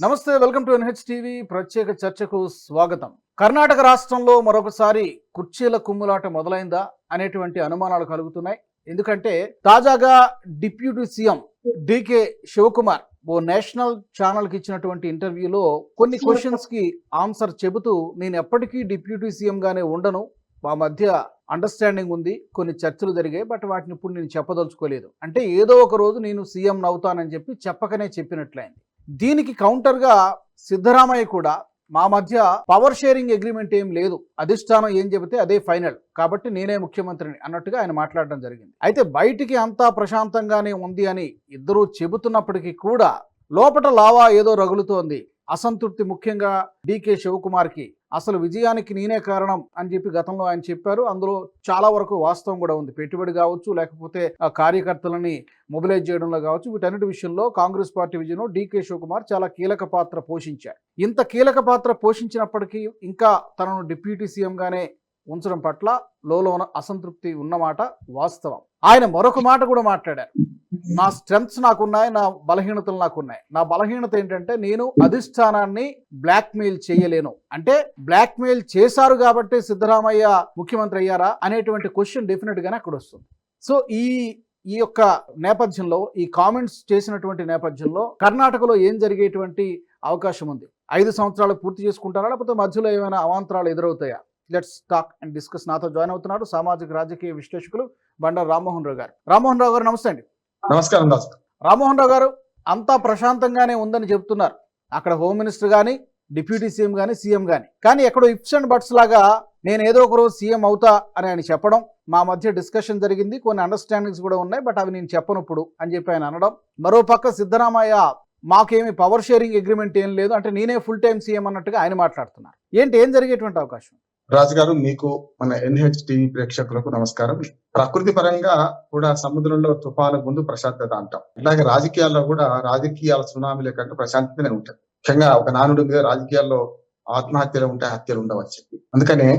నమస్తే welcome to NH TV ప్రత్యేక చర్చకు స్వాగతం. కర్ణాటక రాష్ట్రంలో మరొకసారి కుర్చీల కుమ్ములాట మొదలైందా అనేటువంటి అనుమానాలు కలుగుతున్నాయి. ఎందుకంటే తాజాగా డిప్యూటీ సీఎం డికే శివకుమార్ ఓ నేషనల్ ఛానల్కి ఇచ్చినటువంటి ఇంటర్వ్యూలో కొన్ని క్వశ్చన్స్కి ఆన్సర్ చెబుతూ నేను ఎప్పటికీ డిప్యూటీ సీఎం గానే ఉండను. మా మధ్య అండర్స్టాండింగ్ ఉంది. కొన్ని చర్చలు జరిగాయి బట్ వాటిని ఇప్పుడు నేను చెప్పదలుచుకోలేదు. అంటే ఏదో ఒక రోజు నేను సీఎం అవుతానని చెప్పి చెప్పకనే చెప్పినట్లయింది. దీనికి కౌంటర్గా సిద్ధరామయ్య కూడా మా మధ్య పవర్ షేరింగ్ అగ్రిమెంట్ ఏం లేదు. అధిష్టానం ఏం చెబితే అదే ఫైనల్ కాబట్టి నేనే ముఖ్యమంత్రిని అన్నట్టుగా ఆయన మాట్లాడడం జరిగింది. అయితే బయటికి అంతా ప్రశాంతంగానే ఉంది అని ఇద్దరూ చెబుతున్నప్పటికీ కూడా లోపట లావా ఏదో రగులుతోంది. అసంతృప్తి ముఖ్యంగా డికే శివకుమార్కి. అసలు విజయానికి నేనే కారణం అని చెప్పి గతంలో ఆయన చెప్పారు. అందులో చాలా వరకు వాస్తవం కూడా ఉంది. పెట్టుబడి కావచ్చు లేకపోతే ఆ కార్యకర్తలని మొబిలైజ్ చేయడంలో కావచ్చు వీటన్నిటి విషయంలో కాంగ్రెస్ పార్టీ విజయంలో డీకే శివకుమార్ చాలా కీలక పాత్ర పోషించారు. ఇంత కీలక పాత్ర పోషించినప్పటికీ ఇంకా తనను డిప్యూటీ సీఎంగానే ఉంచడం పట్ల లోన అసంతృప్తి ఉన్నమాట వాస్తవం. ఆయన మరొక మాట కూడా మాట్లాడారు. నా స్ట్రెంగ్స్ నాకున్నాయి నా బలహీనతలు నాకున్నాయి. నా బలహీనత ఏంటంటే నేను అధిష్టానాన్ని బ్లాక్మెయిల్ చేయలేను. అంటే బ్లాక్మెయిల్ చేశారు కాబట్టి సిద్ధరామయ్య ముఖ్యమంత్రి అయ్యారా అనేటువంటి క్వశ్చన్ డెఫినెట్ గానే అక్కడ వస్తుంది. సో ఈ ఈ యొక్క నేపథ్యంలో ఈ కామెంట్స్ చేసినటువంటి నేపథ్యంలో కర్ణాటకలో ఏం జరిగేటువంటి అవకాశం ఉంది? ఐదు సంవత్సరాలు పూర్తి చేసుకుంటారా? లేకపోతే మధ్యలో ఏమైనా అవాంతరాలు ఎదురవుతాయా? లెట్స్ టాక్ అండ్ డిస్కస్ నాతో జాయిన్ అవుతున్నారు సామాజిక రాజకీయ విశ్లేషకులు బండారు రామ్మోహన్ రావు గారు. రామ్మోహన్ రావు గారు నమస్తే అండి. నమస్కారం రామ్మోహన్ రావు గారు అంతా ప్రశాంతంగానే ఉందని చెప్తున్నారు. అక్కడ హోమ్ మినిస్టర్ కానీ డిప్యూటీ సీఎం కానీ సీఎం కానీ కానీ ఎక్కడో ఇఫ్స్ అండ్ బట్స్ లాగా నేను ఏదో ఒక రోజు సీఎం అవుతా అని ఆయన చెప్పడం మా మధ్య డిస్కషన్ జరిగింది కొన్ని అండర్స్టాండింగ్స్ కూడా ఉన్నాయి బట్ అవి నేను చెప్పను ఇప్పుడు అని చెప్పి ఆయన అనడం. మరో పక్క సిద్ధరామయ్య మాకేమి పవర్ షేరింగ్ అగ్రిమెంట్ ఏం లేదు అంటే నేనే ఫుల్ టైం సీఎం అన్నట్టుగా ఆయన మాట్లాడుతున్నారు. ఏంటి ఏం జరిగేటువంటి అవకాశం? రాజు గారు మీకు మన ఎన్హెచ్ టీవీ ప్రేక్షకులకు నమస్కారం. ప్రకృతి పరంగా కూడా సముద్రంలో తుఫాను ముందు ప్రశాంతత అంటాం. అలాగే రాజకీయాల్లో కూడా రాజకీయాల సునామీల కంటే ప్రశాంతతనే ఉంటుంది ముఖ్యంగా ఒక నానుడి మీద రాజకీయాల్లో ఆత్మహత్యలు ఉంటాయి హత్యలు ఉండవచ్చు అందుకనే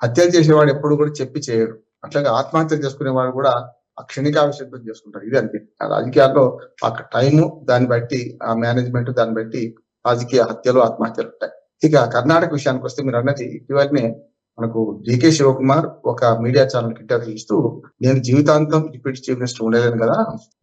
హత్యలు చేసేవాడు ఎప్పుడు కూడా చెప్పి చేయడు. అట్లాగే ఆత్మహత్యలు చేసుకునేవాడు కూడా ఆ క్షణికావిషయం చేసుకుంటారు ఇది అంతే ఆ రాజకీయాల్లో ఆ టైము దాన్ని బట్టి ఆ మేనేజ్మెంట్ దాన్ని బట్టి రాజకీయ హత్యలు ఆత్మహత్యలు ఉంటాయి. ఇక కర్ణాటక విషయానికి వస్తే మీరు అన్నది ఇటీవలనే మనకు డికే శివకుమార్ ఒక మీడియా ఛానల్ ఇంటర్వ్యూ ఇస్తూ నేను జీవితాంతం డిప్యూటీ చీఫ్ మినిస్టర్ ఉండలేను కదా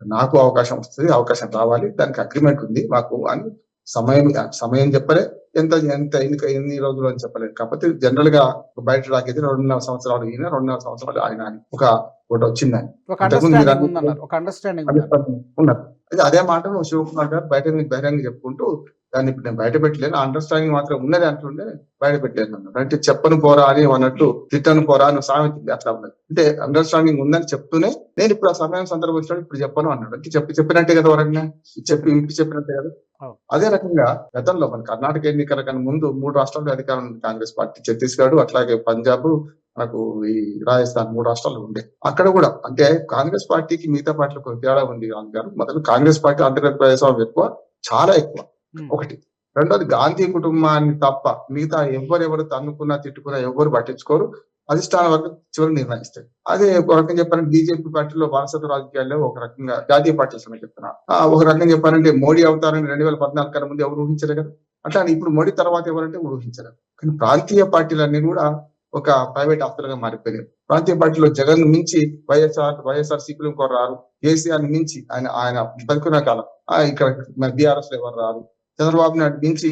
నాకు అవకాశం వస్తుంది అవకాశం రావాలి దానికి అగ్రిమెంట్ ఉంది మాకు అని సమయం సమయం చెప్పలే ఎంత ఎంత ఎన్ని ఎన్ని రోజులు అని చెప్పలేదు కాకపోతే జనరల్గా బయట రాకైతే రెండున్నర సంవత్సరాలు ఈయన రెండున్నర సంవత్సరాలు ఆయన అని ఒక ఒకటి వచ్చిందని ఉన్నారు అదే మాట శివకుమార్ గారు బయట బహిరంగ చెప్పుకుంటూ దాన్ని ఇప్పుడు నేను బయట పెట్టలేను అండర్స్టాండింగ్ మాత్రం ఉన్నది అంటుండే బయట పెట్టలేను అన్నారు అంటే చెప్పను పోరా అని అన్నట్టు తిట్టను పోరా అని సామెత ఉంది అట్లా ఉన్నది. అంటే అండర్స్టాండింగ్ ఉందని చెప్తూనే నేను ఇప్పుడు ఆ సమయం సందర్భం వచ్చినప్పుడు ఇప్పుడు చెప్పను అన్నాడు. అంటే చెప్పి చెప్పినట్టే కదా వరంగా చెప్పి ఇంటి చెప్పినట్టే కదా. అదే రకంగా గతంలో మన కర్ణాటక ఎన్నికల కన్నా ముందు మూడు రాష్ట్రాల్లో అధికారం కాంగ్రెస్ పార్టీ ఛత్తీస్గఢ్ అట్లాగే పంజాబ్ మనకు ఈ రాజస్థాన్ మూడు రాష్ట్రాలు ఉండే. అక్కడ కూడా అంటే కాంగ్రెస్ పార్టీకి మిగతా పార్టీలకు తేడా ఉంది. గారు. మొదలు కాంగ్రెస్ పార్టీ అంతర్గత ప్రజాస్వామ్యం ఎక్కువ చాలా ఎక్కువ. ఒకటి. రెండోది గాంధీ కుటుంబాన్ని తప్ప మిగతా ఎవరెవరు తన్నుకున్నా తిట్టుకున్నా ఎవరు పట్టించుకోరు. అధిష్టాన వర్గం చివరి నిర్ణయిస్తాయి. అదే ఒక రకంగా చెప్పాలంటే బీజేపీ పార్టీలో వారసత్వ రాజకీయాల్లో ఒక రకంగా జాతీయ పార్టీ సమయం చెప్తున్నా. ఒక రకంగా చెప్పాలంటే మోడీ అవతారని రెండు వేల పద్నాలుగు కన్నా ముందు ఎవరు ఊహించలేదు కదా. అట్లా ఇప్పుడు మోడీ తర్వాత ఎవరంటే ఊహించలేదు కానీ ప్రాంతీయ పార్టీలన్నీ కూడా ఒక ప్రైవేట్ ఆస్తులుగా మారిపోయాయి ప్రాంతీయ పార్టీలో జగన్ మించి వైఎస్ఆర్ వైఎస్ఆర్ సిపిలు ఇంకోరు రారు. కేసీఆర్ మించి ఆయన ఆయన బతుకున్న కాలం. ఇక్కడ బీఆర్ఎస్లో ఎవరు రారు? చంద్రబాబు నాయుడు మించి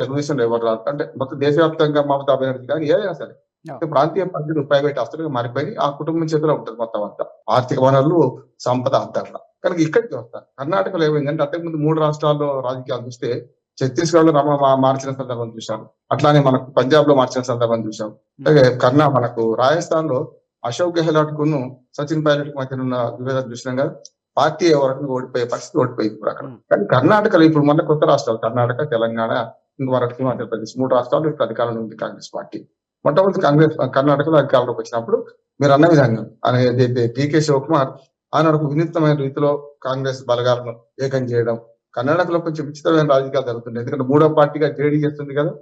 తెలుగుదేశంలో ఎవరు రారు అంటే మొత్తం దేశవ్యాప్తంగా మమతా బెనర్జీ కానీ ఏదైనా సరే. అంటే ప్రాంతీయ పార్టీలు ప్రైవేట్ ఆస్తులుగా మారిపోయి ఆ కుటుంబం చేతిలో ఉంటుంది మొత్తం అంతా. ఆర్థిక వనరులు సంపద అంతా కనుక ఇక్కడికి వస్తారు కర్ణాటకలో ఏమైందంటే అంతకుముందు మూడు రాష్ట్రాల్లో రాజకీయాలు చూస్తే ఛత్తీస్గఢ్లో రమ మార్చిన సందర్భం చూశాం. అట్లానే మనకు పంజాబ్లో మార్చిన సందర్భం చూశాం. అలాగే కర్ణా మనకు రాజస్థాన్లో అశోక్ గెహ్లాట్ కును సచిన్ పైలట్ మధ్య ఉన్న విభేదం చూసినాం కదా. పార్టీ ఎవరికి ఓడిపోయే పరిస్థితి ఓడిపోయింది ఇప్పుడు అక్కడ. కానీ కర్ణాటకలో ఇప్పుడు మన కొత్త రాష్ట్రాలు కర్ణాటక తెలంగాణ ఇంక మరొకటి ఆంధ్రప్రదేశ్ మూడు రాష్ట్రాలు ఇప్పుడు అధికారంలో ఉంది కాంగ్రెస్ పార్టీ. మొట్టమొదటి కాంగ్రెస్ కర్ణాటకలో అధికారంలోకి వచ్చినప్పుడు మీరు అన్న విధంగా అనేది డికే శివకుమార్ ఆనాడు ఒక వినూత్నమైన రీతిలో కాంగ్రెస్ బలగాలను ఏకం చేయడం కర్ణాటకలో కొంచెం విచిత్రమైన రాజకీయాలు జరుగుతుంది ఎందుకంటే మూడో పార్టీగా జేడీఎస్ ఉంది కదా.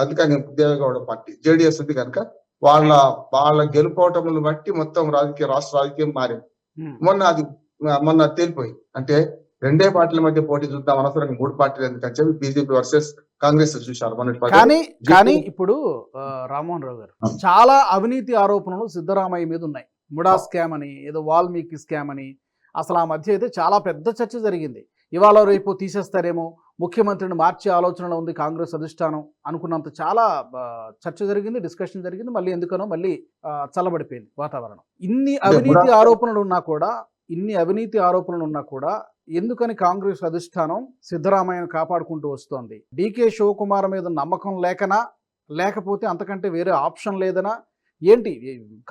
అందుకని దేవేగౌడ పార్టీ. జేడీఎస్ ఉంది కనుక వాళ్ళ వాళ్ళ గెలుపోవటములు బట్టి మొత్తం రాజకీయ రాష్ట్ర రాజకీయం మారింది. మొన్న అది మొన్న తేలిపోయింది అంటే రెండే పార్టీల మధ్య పోటీ చూద్దాం అనవసరంగా మూడు పార్టీలు ఎందుకని చెప్పి బీజేపీ వర్సెస్ కాంగ్రెస్ చూశారు. కానీ కానీ ఇప్పుడు రామ్మోహన్ రావు గారు ఆ. చాలా అవినీతి ఆరోపణలు సిద్ధరామయ్య మీద ఉన్నాయి. ముడా స్కామ్ అని ఏదో వాల్మీకి స్కామ్ అని. అసలు ఆ మధ్య అయితే చాలా పెద్ద చర్చ జరిగింది. ఇవాళ రేపు తీసేస్తారేమో ముఖ్యమంత్రిని మార్చే ఆలోచనలో ఉంది కాంగ్రెస్ అధిష్టానం అనుకున్నంత చాలా చర్చ జరిగింది డిస్కషన్ జరిగింది మళ్ళీ ఎందుకనో మళ్ళీ చల్లబడిపోయింది వాతావరణం. ఇన్ని అవినీతి ఆరోపణలు ఉన్నా కూడా ఇన్ని అవినీతి ఆరోపణలు ఉన్నా కూడా ఎందుకని కాంగ్రెస్ అధిష్టానం సిద్ధరామయ్యను కాపాడుకుంటూ వస్తోంది? డీకే శివకుమార్ మీద నమ్మకం లేకనా? లేకపోతే అంతకంటే వేరే ఆప్షన్ లేదనా? ఏంటి?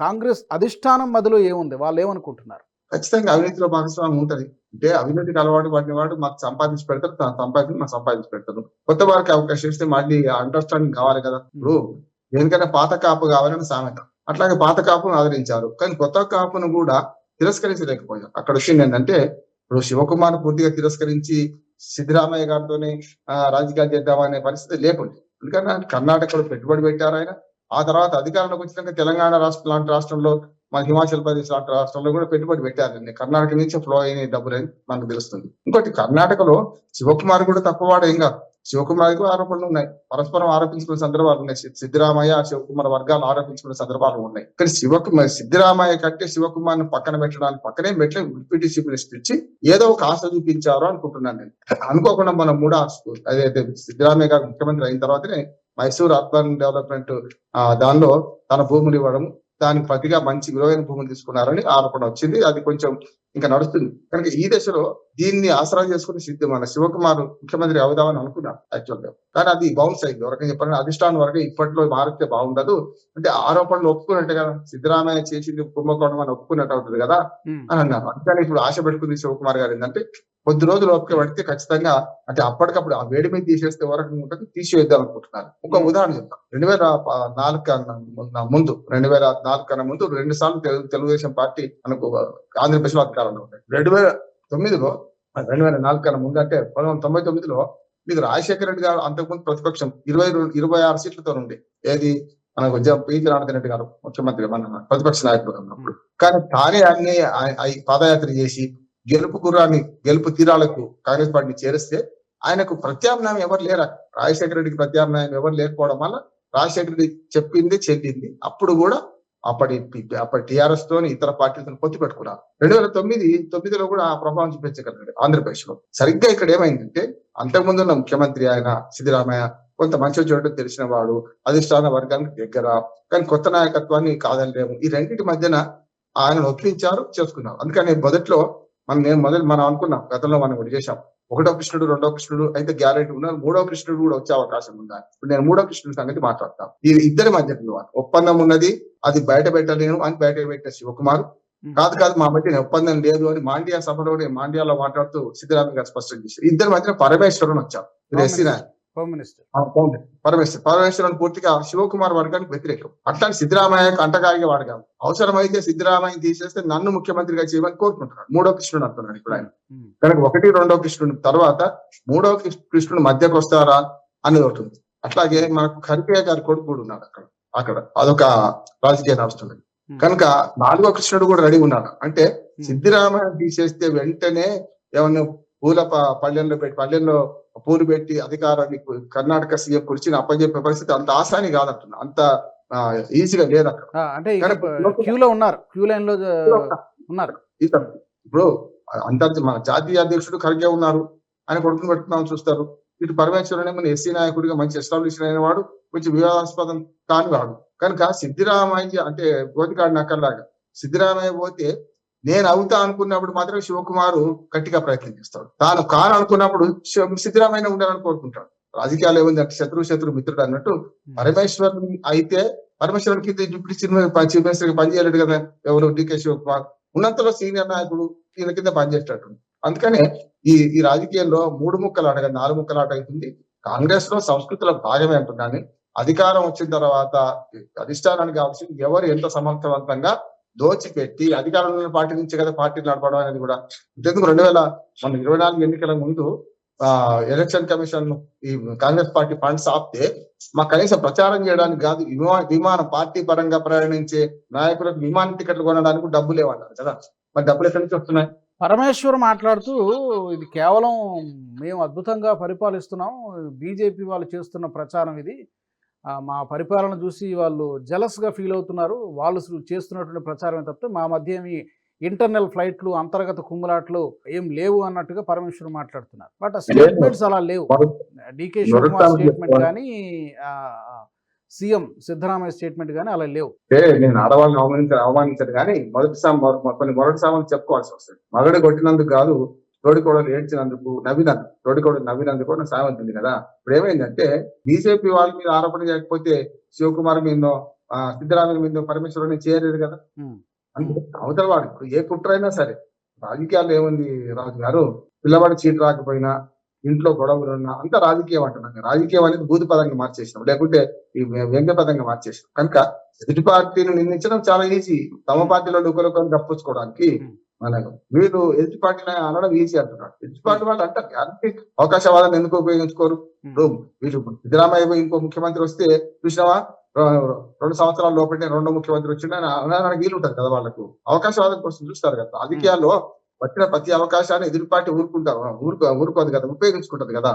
కాంగ్రెస్ అధిష్టానం మధ్యలో ఏముంది? వాళ్ళు ఏమనుకుంటున్నారు ఖచ్చితంగా అవినీతిలో భాగస్వామ్యం ఉంటది. అంటే అవినీతికి అలవాటు పడిన వాడు మాకు సంపాదించి పెడతారు తను సంపాదించి మాకు సంపాదించి పెడతారు కొత్త వారికి అవకాశం ఇస్తే మళ్ళీ అండర్స్టాండింగ్ కావాలి కదా. ఇప్పుడు దేనికైనా పాత కాపు కావాలని సామెత. అట్లాగే పాత కాపును ఆదరించారు. కానీ కొత్త కాపును కూడా తిరస్కరించలేకపోయారు. అక్కడ వచ్చింది ఏంటంటే ఇప్పుడు శివకుమార్ పూర్తిగా తిరస్కరించి సిద్ధరామయ్య గారితోనే రాజకీయాలు చేద్దామనే పరిస్థితి లేకుండే. ఎందుకంటే కర్ణాటకలో పెట్టుబడి పెట్టారు ఆయన. ఆ తర్వాత అధికారంలోకి వచ్చినాక తెలంగాణ రాష్ట్రం లాంటి రాష్ట్రంలో మన హిమాచల్ ప్రదేశ్ లాంటి రాష్ట్రంలో కూడా పెట్టుబడి పెట్టారండి కర్ణాటక నుంచి ఫ్లో అయిన డబ్బులు అని మనకు తెలుస్తుంది. ఇంకోటి కర్ణాటకలో శివకుమార్ కూడా తక్కువవాడు ఏం కాదు. శివకుమార్ కూడా ఆరోపణలు ఉన్నాయి. పరస్పరం ఆరోపించుకునే సందర్భాలు ఉన్నాయి. సిద్ధిరామయ్య సిద్ధరామయ్య శివకుమార్ వర్గాలు ఆరోపించుకునే సందర్భాలు ఉన్నాయి. కానీ శివకుమార్ సిద్ధరామయ్య కంటే శివకుమార్ని పక్కన పెట్టడానికి పక్కనే మెట్లే డిప్యూటీ మినిస్టర్ ఇచ్చి ఏదో ఒక ఆశ చూపించారు అనుకుంటున్నాను నేను. అనుకోకుండా మన కూడా అదే సిద్ధరామయ్య గారు ముఖ్యమంత్రి అయిన తర్వాతనే మైసూర్ అర్బన్ డెవలప్మెంట్ దానిలో తన భూములు ఇవ్వడం దానికి ప్రతిగా మంచి విలువైన భూములు తీసుకున్నారని ఆరోపణ వచ్చింది. అది కొంచెం ఇంకా నడుస్తుంది. కనుక ఈ దశలో దీన్ని ఆసరా చేసుకుని సిద్ధ మన శివకుమార్ ముఖ్యమంత్రి అవుదామని అనుకున్నారు యాక్చువల్గా. కానీ అది బౌన్స్ అయింది. ఎవరికైనా చెప్పాలంటే అధిష్టానం వరకు ఇప్పట్లో మారితే బాగుండదు. అంటే ఆరోపణలు ఒప్పుకున్నట్టు కదా. సిద్ధరామయ్య చేసింది కుంభకోణం అని ఒప్పుకున్నట్టు అవుతుంది కదా అని అన్నారు. అందుకని ఇప్పుడు ఆశ పెట్టుకుంది శివకుమార్ గారు ఏంటంటే కొద్ది రోజులు ఓపిక పడితే ఖచ్చితంగా అంటే అప్పటికప్పుడు ఆ వేడి మీద తీసేస్తే వరకు ఉంటుంది తీసివేద్దాం అనుకుంటున్నారు. ఒక. ఉదాహరణ చెప్తాం. రెండు వేల నాలుగు కన్నా ముందు- రెండు వేల నాలుగు కన్నా ముందు రెండు సార్లు తెలుగు తెలుగుదేశం పార్టీ మనకు ఆంధ్రప్రదేశ్లో ఉంది రెండు వేల తొమ్మిదిలో రెండు వేల నాలుగు కన్నా ముందు అంటే పంతొమ్మిది వందల తొంభై తొమ్మిదిలో మీకు రాజశేఖర రెడ్డి గారు అంతకుముందు ప్రతిపక్షం ఇరవై ఇరవై ఆరు సీట్లతో ఉంది ఏది మనకు జ- పి జనార్దన్ రెడ్డి గారు ముఖ్యమంత్రి మన ప్రతిపక్ష నాయకుడు ఉన్నప్పుడు. కానీ తానే అన్ని పాదయాత్ర చేసి గెలుపు గుర్రాన్ని గెలుపు తీరాలకు కాంగ్రెస్ పార్టీని చేరిస్తే ఆయనకు ప్రత్యామ్నాయం ఎవరు లేరు. రాజశేఖర రెడ్డికి ప్రత్యామ్నాయం ఎవరు లేకపోవడం వల్ల రాజశేఖర రెడ్డి చెప్పింది చెల్లింది. అప్పుడు కూడా అప్పటి అప్పటి టిఆర్ఎస్ తోని ఇతర పార్టీలతో పొత్తు పెట్టుకున్నారు. రెండు వేల తొమ్మిది తొమ్మిదిలో కూడా ఆ ప్రభావం చూపించగలిగాడు ఆంధ్రప్రదేశ్లో సరిగ్గా ఇక్కడ ఏమైందంటే అంతకుముందు ఉన్న ముఖ్యమంత్రి ఆయన సిద్ధిరామయ్య కొంత మంచి చూడటం తెలిసిన వాడు అధిష్టాన వర్గానికి దగ్గర. కానీ కొత్త నాయకత్వాన్ని కాదనలేము. ఈ రెండింటి మధ్యన ఆయన ఒప్పించారు చేసుకున్నారు. అందుకని మొదట్లో మనం నేను మొదలు మనం అనుకున్నాం గతంలో మనం కూడా చేశాం. ఒకటో కృష్ణుడు రెండో కృష్ణుడు అయితే గ్యారెంటీ ఉన్నారు మూడో కృష్ణుడు కూడా వచ్చే అవకాశం ఉందా? ఇప్పుడు నేను మూడో కృష్ణుడి సంగతి మాట్లాడతాను. ఈ ఇద్దరి మధ్య ఒప్పందం ఉన్నది అది బయట పెట్టలేను అని బయట పెట్టిన శివకుమార్. కాదు కాదు మా మధ్య ఒప్పందం లేదు అని మాండ్యా సభలోనే మాండ్యాలో మాట్లాడుతూ సిద్ధరామయ్య గారు స్పష్టం చేశారు. ఇద్దరి మధ్య పరమేశ్వరుని వచ్చారు ఎస్సీ నాయకుడు. Home minister. పరమేశ్వర్ పరమేశ్వరన్ పూర్తిగా శివకుమార్ వర్గానికి వ్యతిరేకం. అట్లాంటి సిద్ధరామయ్య అంటకారిగా వాడగాం అవసరమైతే సిద్ధరామయ్య తీసేస్తే నన్ను ముఖ్యమంత్రిగా చేయమని కోరుకుంటున్నాడు. మూడో కృష్ణుడు అంటున్నాడు ఇప్పుడు ఆయన. కనుక ఒకటి రెండో కృష్ణుడు తర్వాత మూడో కృష్ణ- కృష్ణుడు మధ్యకు వస్తారా అనేది ఒకటి అట్లాగే మనకు ఖర్గే గారి కొడుకు కూడా ఉన్నాడు అక్కడ. అక్కడ. అదొక రాజకీయ నడుస్తుంది కనుక నాలుగో కృష్ణుడు కూడా రెడీ ఉన్నాడు. అంటే సిద్ధిరామయ్య తీసేస్తే వెంటనే ఏమన్నా పూల పల్లెల్లో పెట్టి పల్లెల్లో పూలు పెట్టి అధికారాన్ని కర్ణాటక సీఎం కుర్చీని అప్పచెప్పే పరిస్థితి అంత ఆసాని కాదంటున్నా. అంత ఈజీగా లేదు అక్కడ. అంటే క్యూలో ఉన్నారు. క్యూ లైన్లో ఉన్నారు. ఇప్పుడు అంతర్ మన జాతీయ అధ్యక్షుడు ఖర్గే ఉన్నారు ఆయన కొడుకుని పెట్టుకున్నామని చూస్తారు. ఇటు పరమేశ్వరుని మన ఎస్సీ నాయకుడిగా మంచి ఎస్టాబ్లిష్ అయిన వాడు కొంచెం వివాదాస్పదం కాని వాడు. కనుక సిద్ధిరామయ్య అంటే గోతికాడిని అక్కర్లాగా సిద్ధిరామయ్య పోతే నేను అవుతా అనుకున్నప్పుడు మాత్రం శివకుమారు గట్టిగా ప్రయత్నం చేస్తాడు. తాను కాను అనుకున్నప్పుడు శివ- సిద్ధిరామయ్య ఉండాలని కోరుకుంటాడు. రాజకీయాలు ఏముంది? అంటే శత్రువు శత్రువు మిత్రుడు అన్నట్టు పరమేశ్వరుని అయితే పరమేశ్వరునికి డిప్యూటీ చీఫ్ చీఫ్ మినిస్టర్గా పనిచేయలేడు కదా? ఎవరు? డికే శివకుమార్. ఉన్నంతలో సీనియర్ నాయకుడు ఈయన కింద పనిచేసేటట్టు అందుకనే ఈ ఈ రాజకీయాల్లో మూడు ముక్కలు కాదు నాలుగు ముక్కలు అవుతుంది కాంగ్రెస్లో సంస్కృతిలో భాగమే అంటున్నాను. అధికారం వచ్చిన తర్వాత అధిష్టానానికి కావాల్సింది ఎవరు ఎంత సమర్థవంతంగా దోచిపెట్టి అధికారంలో పార్టీ నుంచి కదా పార్టీలు నడపడం అనేది కూడా. ఇంతకు రెండు వేల మన ఇరవై నాలుగు ఎన్నికల ముందు ఆ ఎలక్షన్ కమిషన్ ఈ కాంగ్రెస్ పార్టీ ఫండ్స్ ఆపితే మా కనీసం ప్రచారం చేయడానికి కాదు విమాన విమాన పార్టీ పరంగా ప్రయాణించే నాయకులకు విమాన టికెట్లు కొనడానికి డబ్బులు లేవన్నారు కదా. మరి డబ్బులు ఎక్కడి నుంచి వస్తున్నాయి? పరమేశ్వర్ మాట్లాడుతూ ఇది కేవలం మేము అద్భుతంగా పరిపాలిస్తున్నాం బీజేపీ వాళ్ళు చేస్తున్న ప్రచారం ఇది. మా పరిపాలన చూసి వాళ్ళు జలస్గా ఫీల్ అవుతున్నారు. వాళ్ళు చేస్తున్నటువంటి ప్రచారమే తప్పితే మా మధ్య ఏమి ఇంటర్నల్ ఫ్లైట్లు అంతర్గత కుమ్ములాట్లు ఏం లేవు అన్నట్టుగా పరమేశ్వర్ మాట్లాడుతున్నారు. బట్ ఆ స్టేట్మెంట్స్ అలా లేవు. DK Shivakumar statement. కానీ సీఎం సిద్ధరామయ్య స్టేట్మెంట్ కానీ అలా లేవు. నేను ఆడవాళ్ళని అవమానించాను అవమానించాను కానీ మొదటి కొన్ని మొదటి సామాన్లు చెప్పుకోవాల్సి వస్తుంది. మగడు కొట్టినందుకు కాదు తోడికోడలు ఏడ్చినందుకు నవ్వినందుకు తోడికోడలు నవ్వినందుకు కూడా సామెత ఉంది కదా. ఇప్పుడు ఏమైందంటే బీజేపీ వాళ్ళ మీద ఆరోపణ చేయకపోతే శివకుమార్ మీద సిద్ధరామయ్య మీద పరమేశ్వరుని చేయలేదు కదా. అంటే అవతల వాడు ఇప్పుడు ఏ కుట్ర అయినా సరే రాజకీయాల్లో ఏముంది రాజు గారు? పిల్లవాడు చీటు రాకపోయినా ఇంట్లో గొడవలు ఉన్నా అంతా రాజకీయం అంటున్నాం రాజకీయం అనేది బూది పదంగా మార్చేసినాం. లేకుంటే ఈ వ్యంగ్య పదంగా మార్చేసినాం. కనుక ఎదుటి పార్టీని నిందించడం చాలా ఈజీ. తమ పార్టీలో ఒకరికొకరు తప్పించుకోవడానికి మనకు వీళ్ళు ఎదుటి పార్టీని అనడం ఈజీ అంటున్నారు ఎదుటి పార్టీ వాళ్ళు అంటారు గ్యారంటీ అవకాశవాదాన్ని ఎందుకు ఉపయోగించుకోరు? వీళ్ళు సిద్ధరామయ్య ఇంకో ముఖ్యమంత్రి వస్తే చూసినావా? రెండు సంవత్సరాల లోపలే రెండో ముఖ్యమంత్రి వచ్చిందని అనడానికి వీలు ఉంటుంది కదా వాళ్ళకు. అవకాశవాదం కోసం చూస్తారు కదా. రాజకీయాల్లో వచ్చిన ప్రతి అవకాశాన్ని ఎదురు పార్టీ ఊరుకుంటారు ఊరుకో ఊరుకోదు కదా ఉపయోగించుకుంటది కదా.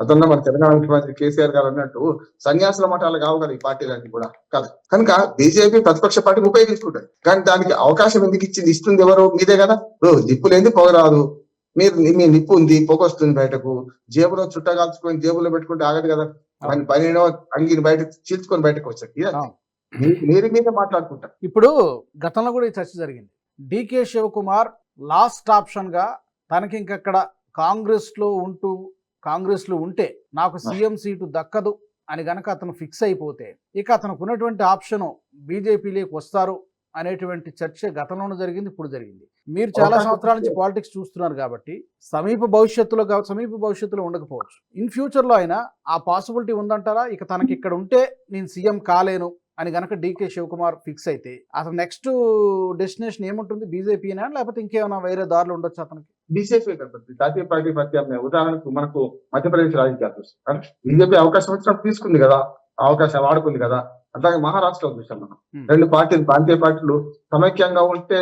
అతను మన తెలంగాణ ముఖ్యమంత్రి కేసీఆర్ గారు అన్నట్టు సన్యాసుల మఠాలు కావు కదా ఈ పార్టీలన్నీ కూడా. కాదు. కనుక బీజేపీ ప్రతిపక్ష పార్టీ ఉపయోగించుకుంటది. కానీ దానికి అవకాశం ఎందుకు ఇచ్చింది? ఇస్తుంది ఎవరు? మీదే కదా. నిప్పులేంది పొగరాదు. మీరు మీ నిప్పు ఉంది పొగ వస్తుంది బయటకు. జేబులో చుట్ట కాల్చుకొని జేబులో పెట్టుకుంటే ఆగదు కదా. పని పనిలో అంగిని బయట చీల్చుకొని బయటకు వచ్చారు. మీరు మీద మాట్లాడుకుంటారు. ఇప్పుడు గతంలో కూడా ఈ చర్చ జరిగింది. డికే శివకుమార్ లాస్ట్ ఆప్షన్గా తనకి ఇంకక్కడ కాంగ్రెస్లో ఉంటూ కాంగ్రెస్లో ఉంటే నాకు సీఎం సీటు దక్కదు అని గనక అతను ఫిక్స్ అయిపోతే ఇక అతనికి ఉన్నటువంటి ఆప్షను బీజేపీలోకి వస్తారు అనేటువంటి చర్చ గతంలోనూ జరిగింది ఇప్పుడు జరిగింది. మీరు చాలా సంవత్సరాల నుంచి. పాలిటిక్స్ చూస్తున్నారు కాబట్టి సమీప భవిష్యత్తులో సమీప భవిష్యత్తులో ఉండకపోవచ్చు. ఇన్ ఫ్యూచర్లో అయినా ఆ పాసిబిలిటీ ఉందంటారా? ఇక తనకి ఇక్కడ ఉంటే నేను సీఎం కాలేను అని గనక డీకే శివకుమార్ ఫిక్స్ అయితే అసలు నెక్స్ట్ డెస్టినేషన్ ఏముంటుంది? బీజేపీనా లేకపోతే ఇంకేమైనా వేరే దారులు ఉండొచ్చు అతనికి? బీజేపీ కాబట్టి జాతీయ పార్టీ ప్రత్యామ్నాయ ఉదాహరణకు మనకు మధ్యప్రదేశ్ రాజకీయాలు చూస్తాం. బీజేపీ అవకాశం వచ్చినప్పుడు తీసుకుంది కదా. అవకాశం వాడుకుంది కదా. అట్లాగే మహారాష్ట్రలో చూసాం మనం. రెండు పార్టీలు ప్రాంతీయ పార్టీలు సమైక్యంగా ఉంటే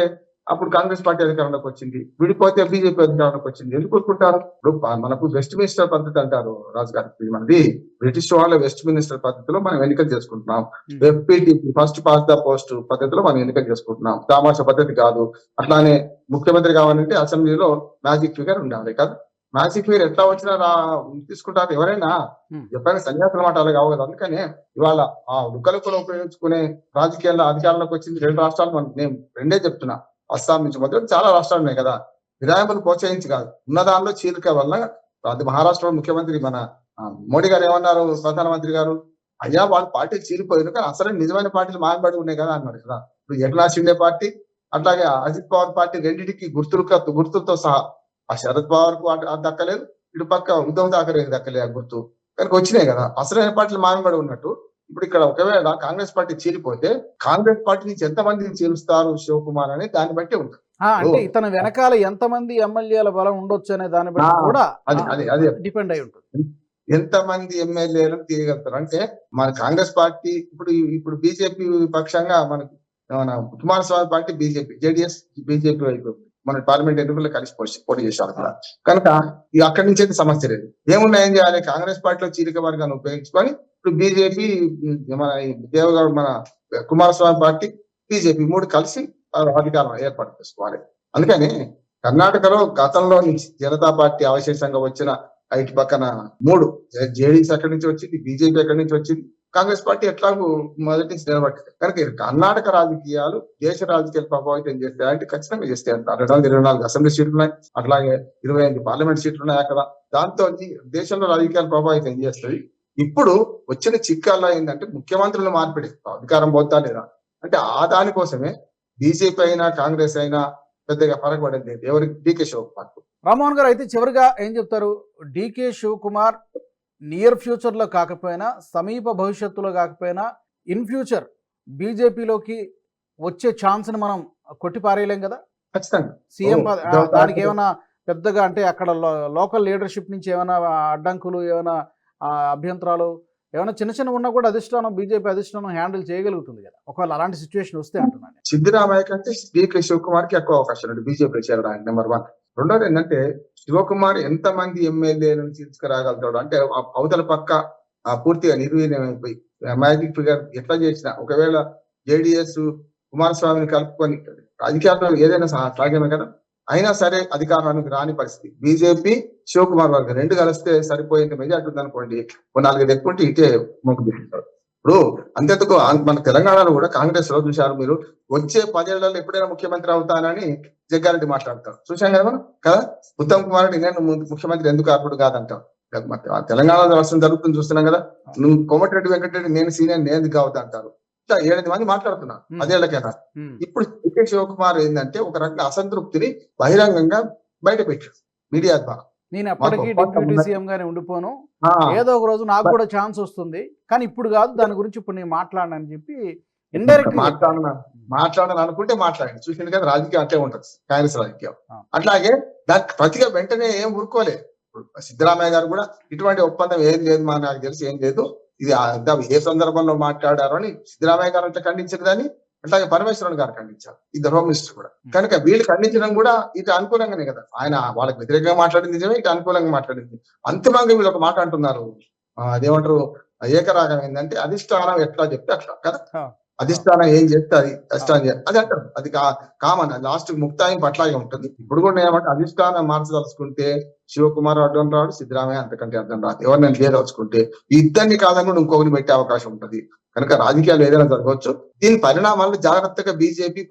అప్పుడు కాంగ్రెస్ పార్టీ అధికారంలోకి వచ్చింది. విడిపోతే బీజేపీ అధికారంలోకి వచ్చింది. ఎందుకు కోరుకుంటారు ఇప్పుడు మనకు వెస్ట్ మినిస్టర్ పద్ధతి అంటారు రాజు గారు ఇది మనది బ్రిటిష్ వాళ్ళ వెస్ట్ మినిస్టర్ పద్ధతిలో మనం ఎన్నికలు చేసుకుంటున్నాం. FPT first pass the post పద్ధతిలో మనం ఎన్నికలు చేసుకుంటున్నాం. తామాష పద్ధతి కాదు. అట్లానే ముఖ్యమంత్రి కావాలంటే అసెంబ్లీలో మ్యాజిక్ ఫిగర్ ఉండాలి కదా. మ్యాజిక్ ఫిగర్ ఎట్లా వచ్చినా రా తీసుకుంటారు ఎవరైనా. Hmm. ఎప్పుడైనా సన్యాసుల మాట అలా కావు కదా అందుకనే ఇవాళ ఆ ఉక్కలకులు ఉపయోగించుకునే రాజకీయాల్లో అధికారంలోకి వచ్చింది రెండు రాష్ట్రాలు మనం. నేను రెండే చెప్తున్నా. అస్సాం నుంచి మొదలు చాలా రాష్ట్రాలు ఉన్నాయి కదా. విధాయకులు ప్రోత్సహించి కాదు ఉన్న దానిలో చీలిక వల్ల అది మహారాష్ట్ర ముఖ్యమంత్రి మన మోడీ గారు ఏమన్నారు? ప్రధానమంత్రి గారు అయ్యా వాళ్ళ పార్టీ చీలిపోయారు కానీ అసలు నిజమైన పార్టీలు మాయబడి ఉన్నాయి కదా అన్నాడు కదా. ఇప్పుడు ఏకనాథ్ షిండే పార్టీ అట్లాగే అజిత్ పవార్ పార్టీ రెండింటికి గుర్తులు గుర్తులతో సహా ఆ శరద్ పవార్కు దక్కలేదు. ఇటు పక్క ఉద్ధవ్ ఠాకరే దక్కలేదు ఆ గుర్తు. కనుక వచ్చినాయి కదా. అసలైన పార్టీలు మాయబడి ఉన్నట్టు ఇప్పుడు ఇక్కడ ఒకవేళ కాంగ్రెస్ పార్టీ చీలిపోతే కాంగ్రెస్ పార్టీ నుంచి ఎంతమందిని చీలుస్తారు శివకుమార్ అని దాన్ని బట్టి ఉంటుంది. అంటే. ఇతని వెనకాల ఎంతమంది ఎమ్మెల్యేల బలం ఉండొచ్చు అనే దాన్ని బట్టి కూడా అది అది అది. డిపెండ్ అయి ఉంటుంది. ఎంతమంది ఎమ్మెల్యేలను తీయగలుగుతారు? అంటే మన కాంగ్రెస్ పార్టీ ఇప్పుడు ఇప్పుడు బీజేపీ పక్షంగా మనకు మన Kumaraswamy party BJP JDS BJP వైపు మన పార్లమెంట్ ఎన్నికల్లో కలిసి పోటీ- పోటీ చేశారు అక్కడ కనుక అక్కడి నుంచి అయితే సమస్య లేదు. ఏమున్నా ఏం చేయాలి? కాంగ్రెస్ పార్టీలో చీలిక వర్గాన్ని ఉపయోగించుకొని ఇప్పుడు బీజేపీ మన ఈ దేవగౌడ మన కుమారస్వామి పార్టీ బీజేపీ మూడు కలిసి అధికారం ఏర్పాటు చేసుకోవాలి. అందుకని కర్ణాటకలో గతంలో నుంచి జనతా పార్టీ అవశేషంగా వచ్చిన ఇటు పక్కన మూడు జేడీఎస్ ఎక్కడి నుంచి వచ్చింది బీజేపీ ఎక్కడి నుంచి వచ్చింది కాంగ్రెస్ పార్టీ ఎట్లాగూ మొదటి నుంచి నిలబట్టింది కనుక కర్ణాటక రాజకీయాలు దేశ రాజకీయాలు ప్రభావితం చేస్తాయి అంటే ఖచ్చితంగా చేస్తాయి అంట రెండు ఇరవై నాలుగు అసెంబ్లీ సీట్లు ఉన్నాయి అట్లాగే ఇరవై ఐదు పార్లమెంట్ సీట్లు ఉన్నాయి అక్కడ. దాంతో దేశంలో రాజకీయాలు ప్రభావితం చేస్తాయి. ఇప్పుడు వచ్చిన చిక్కాల్లో ఏంటంటే ముఖ్యమంత్రులు మార్పిడి అధికారం పోతా లేదా? అంటే ఆ దానికోసమే బీజేపీ అయినా కాంగ్రెస్ అయినా పెద్దగా పరగబడింది లేదు. ఎవరికి డీకే శివకుమార్. రామ్మోహన్ గారు అయితే చివరిగా ఏం చెప్తారు? డీకే శివకుమార్ నియర్ ఫ్యూచర్లో కాకపోయినా సమీప భవిష్యత్తులో కాకపోయినా ఇన్ ఫ్యూచర్ బీజేపీలోకి వచ్చే ఛాన్స్ని మనం కొట్టి పారేయలేం కదా? ఖచ్చితంగా. సీఎం దానికి- ఏమైనా పెద్దగా అంటే అక్కడ లోకల్ లీడర్షిప్ నుంచి ఏమైనా అడ్డంకులు ఏమైనా అభ్యంతరాలు ఏమైనా చిన్న చిన్న ఉన్నా కూడా అధిష్టానం బీజేపీ అధిష్టానం హ్యాండిల్ చేయగలుగుతుంది కదా. ఒకవేళ అలాంటి సిచ్యువేషన్ వస్తే అంటున్నాను సిద్దిరామయ్య కంటే డికే శివకుమార్కి ఎక్కువ అవకాశం ఉంది బీజేపీ చేరడానికి నెంబర్ వన్. రెండోది ఏంటంటే శివకుమార్ ఎంత మంది ఎమ్మెల్యేలను తీసుకురాగలుగుతాడు? అంటే అవతల పక్క ఆ పూర్తిగా నిర్వీర్యమైపోయి మ్యాజిక్ ఫిగర్ ఎట్లా చేసినా ఒకవేళ జేడిఎస్ కుమారస్వామిని కలుపుకొని రాజకీయాల్లో ఏదైనా సాధ్యమే కదా? అయినా సరే అధికారానికి రాని పరిస్థితి. బీజేపీ శివకుమార్ వర్గం రెండు కలిస్తే సరిపోయింది మెజార్టీ ఉందనుకోండి ఓ నాలుగైదు ఎక్కువంటే ఇటే మొగ్గు తీసుకుంటారు ఇప్పుడు అంతెందుకు మన తెలంగాణలో కూడా కాంగ్రెస్లో చూశారు మీరు వచ్చే పదేళ్ళలో ఎప్పుడైనా ముఖ్యమంత్రి అవుతానని జగ్గారెడ్డి మాట్లాడతారు. చూశాం కదా మనం? కదా? ఉత్తమ్ కుమార్ రెడ్డి నేను ముఖ్యమంత్రి ఎందుకు అర్హుడు కాదంటాం. తెలంగాణలో రాష్ట్రం జరుగుతుంది చూస్తున్నాం కదా? నువ్వు కోమటిరెడ్డి వెంకటరెడ్డి నేను సీనియర్ నేను ఎందుకు కావద్దు అంటారు. ఏడెనిమిది మంది మాట్లాడుతున్నారు. పదేళ్ళకైనా. ఇప్పుడు డికే శివకుమార్ ఏంటంటే ఒక రకంగా అసంతృప్తిని బహిరంగంగా బయట పెట్టాడు మీడియా ద్వారా. నేను ఒప్పందం డిప్యూటీ. సీఎం గానే ఉండిపోను. ఏదో ఒక రోజు నాకు కూడా ఛాన్స్ వస్తుంది. కానీ ఇప్పుడు కాదు దాని గురించి ఇప్పుడు నేను మాట్లాడనని చెప్పి ఇండైరెక్ట్ మాట్లాడను మాట్లాడాలని అనుకుంటే మాట్లాడండి. చూసింది కదా రాజకీయం అట్లే ఉంటుంది కాంగ్రెస్ రాజకీయం. అట్లాగే దానికి ప్రతిగా వెంటనే ఏం ఊరుకోలే. ఇప్పుడు సిద్ధరామయ్య గారు కూడా ఇటువంటి ఒప్పందం ఏం లేదు మా నాకు తెలిసి ఏం లేదు. ఇది ఏ సందర్భంలో మాట్లాడారు అని సిద్ధరామయ్య గారు అంటే ఖండించారు కానీ అట్లాగే పరమేశ్వరన్ గారు ఖండించారు. ఇద్దరు హోమ్ మినిస్టర్ కూడా కనుక వీళ్ళు ఖండించడం కూడా ఇటు అనుకూలంగానే కదా. ఆయన వాళ్ళకి వ్యతిరేకంగా మాట్లాడింది నిజమే ఇటు అనుకూలంగా మాట్లాడింది. అంతిమంగా వీళ్ళు ఒక మాట అంటున్నారు. అదేమంటారు? ఏకరాగం ఏంటంటే అధిష్టానం ఎట్లా చెప్తే అట్లా కదా. అధిష్టానం ఏం చెప్తే అది అధిష్టానం అది అంటారు. అది కామన్. లాస్ట్ ముక్తాయింపు అట్లాగే ఉంటుంది. ఇప్పుడు కూడా ఏమంటే అధిష్టానం మార్చదలుచుకుంటే శివకుమార్ అడ్డం రాడు సిద్ధరామయ్య అంతకంటే అర్థం రాదు. ఎవరినైనా చేయదలుచుకుంటే ఇద్దరిని కాదని కూడా ఇంకొకరిని పెట్టే అవకాశం ఉంటుంది. కనుక రాజకీయాలు ఏదైనా జరగవచ్చు. దీని పరిణామాలు జాగ్రత్తగా బీజేపీ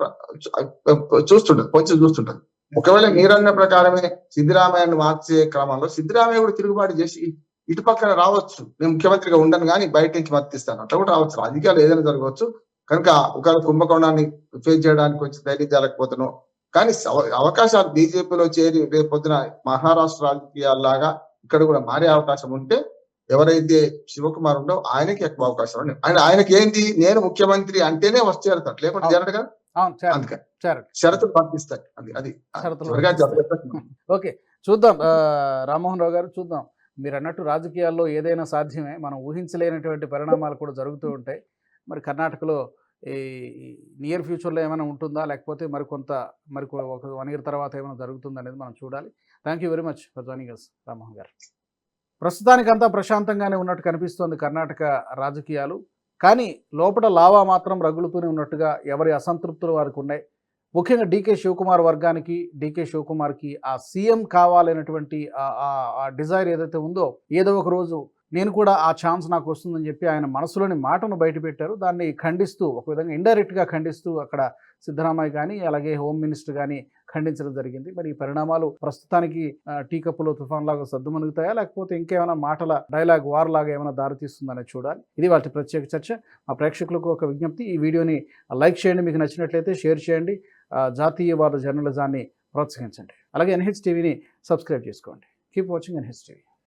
చూస్తుంటది. కొంచెం చూస్తుంటది. ఒకవేళ మీరన్న ప్రకారమే సిద్ధరామయ్యను మార్చే క్రమంలో సిద్ధరామయ్య కూడా తిరుగుబాటు చేసి ఇటు పక్కన రావచ్చు. నేను ముఖ్యమంత్రిగా ఉండను కానీ బయట నుంచి మద్దతిస్తాను అట్లా కూడా రావచ్చు. రాజకీయాలు ఏదైనా జరగవచ్చు. కనుక ఒకవేళ కుంభకోణాన్ని ఫేస్ చేయడానికి కొంచెం ధైర్యం చేయలేకపోతున్నాం కానీ అవ- అవకాశాలు బీజేపీలో చేరి రేపు పొద్దున మహారాష్ట్ర రాజకీయాల్లాగా ఇక్కడ కూడా మారే అవకాశం ఉంటే ఎవరైతే శివకుమార్ ఉండో ఆయనకి ఎక్కువ అవకాశం ఆయన ఆయనకి ఏంటి? నేను ముఖ్యమంత్రి అంటేనే వచ్చి చేరతాడు లేకుంటే అవును. చేరడు కదా? అందుకని. షరతులు పంపిస్తాయి అది అది. ఓకే. చూద్దాం రామ్మోహన్ రావు గారు చూద్దాం. మీరు అన్నట్టు రాజకీయాల్లో ఏదైనా సాధ్యమే. మనం ఊహించలేనటువంటి పరిణామాలు కూడా జరుగుతూ ఉంటాయి. మరి కర్ణాటకలో ఈ నియర్ ఫ్యూచర్లో ఏమైనా ఉంటుందా? లేకపోతే మరికొంత మరి ఒక వన్ ఇయర్ తర్వాత ఏమైనా జరుగుతుందా అనేది మనం చూడాలి. Thank you very much for joining us Rammohan garu. ప్రస్తుతానికంతా ప్రశాంతంగానే ఉన్నట్టు కనిపిస్తోంది కర్ణాటక రాజకీయాలు. కానీ లోపల లావా మాత్రం రగులుతూనే ఉన్నట్టుగా ఎవరి అసంతృప్తులు వారికి ఉన్నాయి. ముఖ్యంగా డీకే శివకుమార్ వర్గానికి డీకే శివకుమార్కి ఆ సీఎం కావాలనేటువంటి ఆ- ఆ- ఆ డిజైర్ ఏదైతే ఉందో ఏదో ఒక రోజు నేను కూడా ఆ ఛాన్స్ నాకు వస్తుందని చెప్పి ఆయన మనసులోని మాటను బయటపెట్టారు. దాన్ని ఖండిస్తూ ఒక విధంగా ఇండైరెక్ట్గా ఖండిస్తూ అక్కడ సిద్ధరామయ్య కానీ అలాగే హోమ్ మినిస్టర్ కానీ ఖండించడం జరిగింది. మరి ఈ పరిణామాలు ప్రస్తుతానికి ఆ, టీ కప్పులో తుఫాన్ లాగా సద్దుమణుగుతాయా? లేకపోతే ఇంకేమైనా మాటల డైలాగ్ వార్ లాగా ఏమైనా దారితీస్తుందనే చూడాలి. ఇది వాటి ప్రత్యేక చర్చ. మా ప్రేక్షకులకు ఒక విజ్ఞప్తి ఈ వీడియోని లైక్ చేయండి. మీకు నచ్చినట్లయితే షేర్ చేయండి. జాతీయవాద జర్నలిజాన్ని ప్రోత్సహించండి. అలాగే ఎన్హెచ్ టీవీని సబ్స్క్రైబ్ చేసుకోండి. Keep watching NH TV.